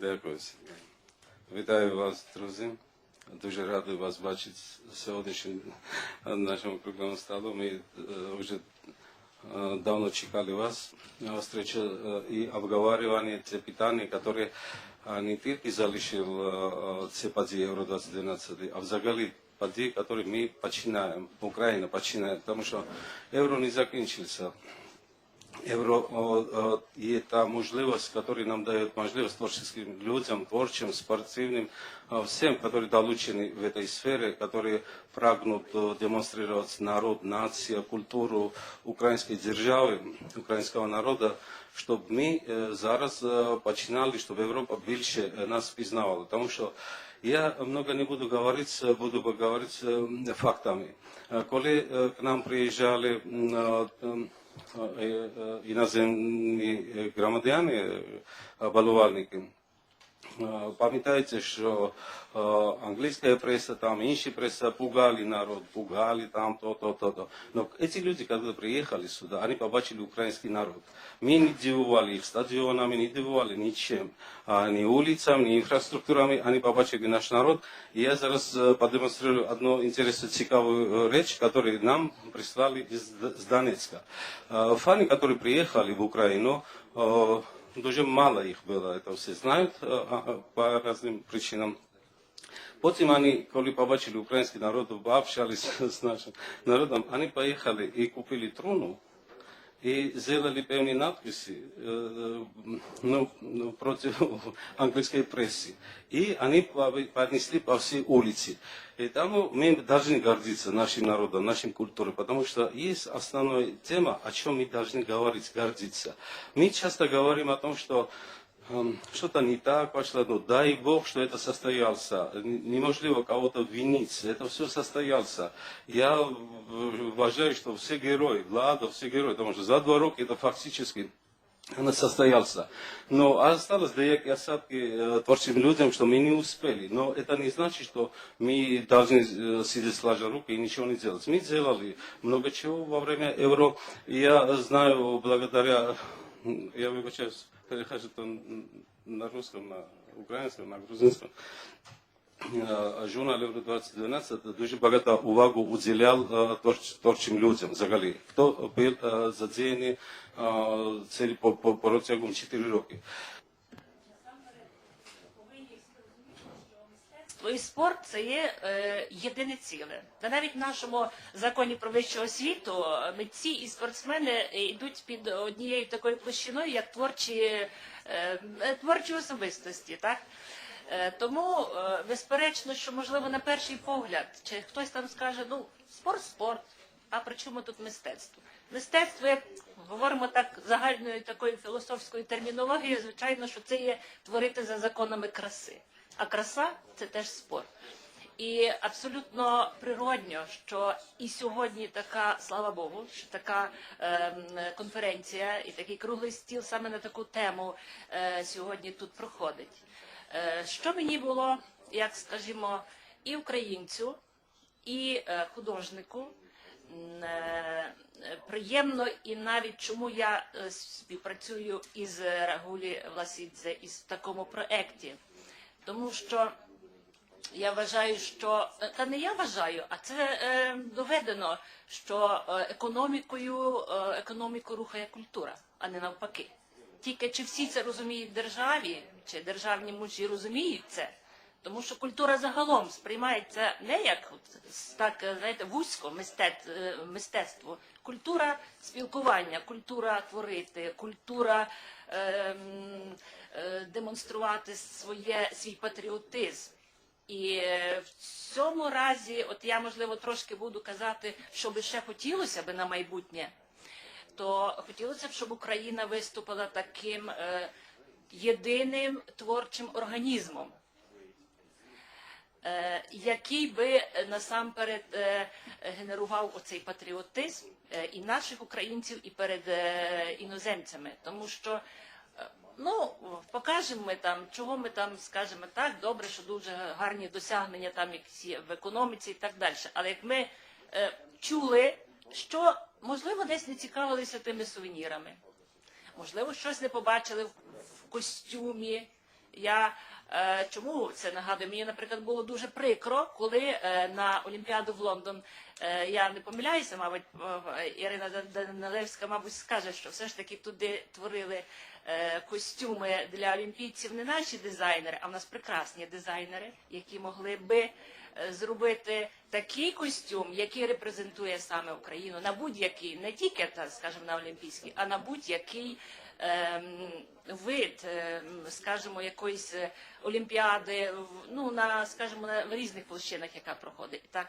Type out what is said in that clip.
Дякую. Вітаю вас, друзі. Дуже радий вас бачити сьогоднішнім на нашому круглому столу. Ми е, вже е, давно чекали вас на встречу е, і обговорювання ці питання, які е, не тільки залишив е, ці події Євро 2012, а взагалі події, які ми починаємо, Україна починає, тому що євро не закінчився. Евро о, о, и это можливость, которая нам дает возможность творческим людям, творчим, спортивным, а, всем, которые долучены в этой сфере, которые прагнут э, демонстрировать народ, нация, культуру украинской державы, украинского народа, щоб ми е, зараз е, починали, щоб Європа більше е, нас пізнавала. Тому що я много не буду говорити, буду говорити е, фактами. Е, Коли е, к нам приїжджали иноземни грамотејани балувалники. Пам'ятаєте, що е, англійська преса, там інші преса пугали народ, пугали там то, то, то, то. Но эти люди, когда приехали сюда, они побачили украинский народ. Мы не дивували их стадионами, не дивували ничем. А, ни улицам, ни инфраструктурами, они побачили наш народ. И я зараз е, продемонстрирую одну интересную, цікавую е, речь, которую нам прислали из, Д- с Донецка. Е, Фаны, которые приехали в Украину, е, Дуже мало їх було, це всі знають е, а, а, по різним причинам. Потім вони, коли побачили український народ, пообщалися з нашим народом, вони поїхали і купили труну, і зробили певні надписи е, е, ну, ну, проти англійської преси. І вони пове- понесли по всій вулиці. И тому мы должны гордиться нашим народом, нашей культурой, потому что есть основная тема, о чем мы должны говорить, гордиться. Мы часто говорим о том, что эм, что-то не так пошло, ну дай Бог, что это состоялся. Неможливо кого-то винить, это все состоялся. Я уважаю, что все герои, Влада, все герои, потому что за два роки это фактически он состоялся. Но осталось деякі осадки э, творчим людям, что мы не успели. Но это не значит, что мы должны э, сидеть сложа руки и ничего не делать. Мы делали много чего во время евро. Я знаю, благодаря, я вибачаюсь, перехожу то на русском, на украинском, на грузинском. Журнал Євро 2012 дуже багато увагу уділяв творчим людям взагалі, хто був задіяний по, протягом 4 роки. І спорт це є е, єдине ціле. Та навіть в нашому законі про вищу освіту е, митці і спортсмени е, йдуть під однією такою площиною, як творчі, е, е, творчі особистості. Так? Е, тому е, безперечно, що можливо на перший погляд, чи хтось там скаже, ну спорт, спорт. А при чому тут мистецтво? Мистецтво, як говоримо так загальною такою філософською термінологією, звичайно, що це є творити за законами краси. А краса це теж спорт. І абсолютно природньо, що і сьогодні така, слава Богу, що така ем, конференція і такий круглий стіл саме на таку тему е, сьогодні тут проходить. Е, що мені було, як скажімо, і українцю, і е, художнику е, приємно, і навіть чому я е, співпрацюю із Рагулі Власідзе із в такому проекті. Тому що я вважаю, що е, та не я вважаю, а це е, доведено, що е, економікою е, економіку рухає культура, а не навпаки. Тільки чи всі це розуміють в державі, чи державні мужі розуміють це? Тому що культура загалом сприймається не як так, е, знаєте, вузько мистецтво. Культура спілкування, культура творити, культура ем, е, демонструвати своє, свій патріотизм. І е, в цьому разі, от я можливо трошки буду казати, що би ще хотілося би на майбутнє, то хотілося б, щоб Україна виступила таким е, єдиним творчим організмом, е, який би е, насамперед е, генерував оцей патріотизм е, і наших українців, і перед е, іноземцями, тому що. е, Ну, покажемо ми там, чого ми там скажемо так, добре, що дуже гарні досягнення там якісь в економіці і так далі. Але як ми е, чули, що можливо десь не цікавилися тими сувенірами, можливо, щось не побачили в костюмі, Я е, чому це нагадую? Мені, наприклад, було дуже прикро, коли е, на Олімпіаду в Лондон е, я не помиляюся, мабуть, е, Ірина Данилевська, мабуть, скаже, що все ж таки туди творили костюми для олімпійців не наші дизайнери, а в нас прекрасні дизайнери, які могли би е, зробити такий костюм, який репрезентує саме Україну на будь-який, не тільки та, скажімо, на олімпійський, а на будь-який ем, вид, ем, скажімо, якоїсь е, олімпіади, ну на скажімо, на в різних площинах, яка проходить. Так